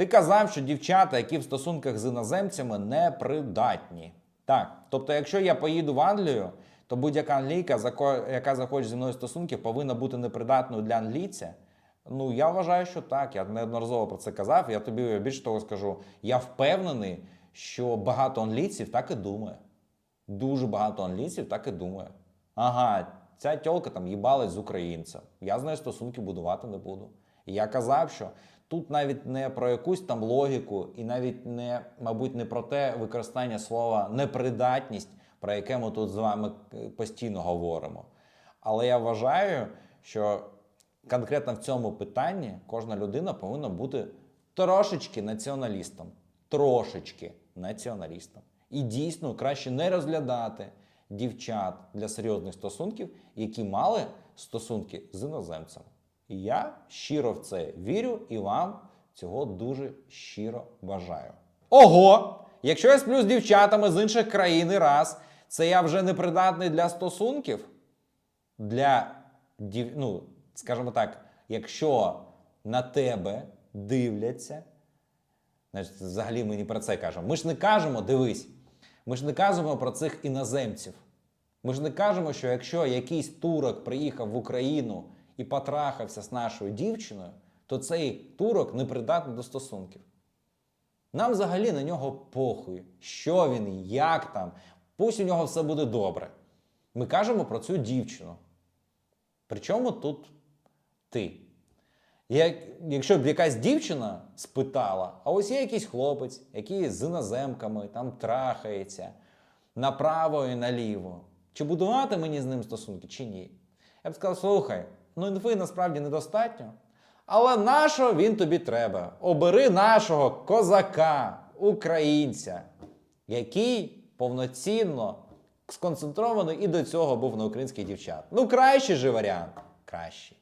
Ти казав, що дівчата, які в стосунках з іноземцями, непридатні. Так, тобто, якщо я поїду в Англію, то будь-яка англійка, яка захоче зі мною стосунків, повинна бути непридатною для англійця. Ну, я вважаю, що так. Я неодноразово про це казав. Я тобі більше того скажу. Я впевнений, що багато англійців так і думає. Дуже багато англійців так і думає. Ага, ця тьолка там їбалась з українцем. Я з нею стосунки будувати не буду. Я казав, що тут навіть не про якусь там логіку, і навіть не, мабуть, не про те використання слова непридатність, про яке ми тут з вами е, постійно говоримо. Але я вважаю, що конкретно в цьому питанні кожна людина повинна бути трошечки націоналістом. Трошечки націоналістом. І дійсно краще не розглядати дівчат для серйозних стосунків, які мали стосунки з іноземцем. І я щиро в це вірю і вам цього дуже щиро бажаю. Ого! Якщо я сплю з дівчатами з інших країн раз, це я вже не придатний для стосунків? Для дів... ну, скажімо так, якщо на тебе дивляться, значить, взагалі ми не про це кажемо. Ми ж не кажемо, дивись, ми ж не кажемо про цих іноземців. Ми ж не кажемо, що якщо якийсь турок приїхав в Україну і потрахався з нашою дівчиною, то цей турок не придатний до стосунків. Нам взагалі на нього похуй, що він, як там, пусть у нього все буде добре. Ми кажемо про цю дівчину. Причому тут ти? Як, якщо б якась дівчина спитала, а ось є якийсь хлопець, який з іноземками там трахається направо і наліво. Чи будувати мені з ним стосунки, чи ні? Я б сказав: слухай, ну інфи насправді недостатньо. Але нашого він тобі треба. Обери нашого козака, українця, який повноцінно сконцентрований і до цього був на українських дівчат. Ну, кращий же варіант. Кращий.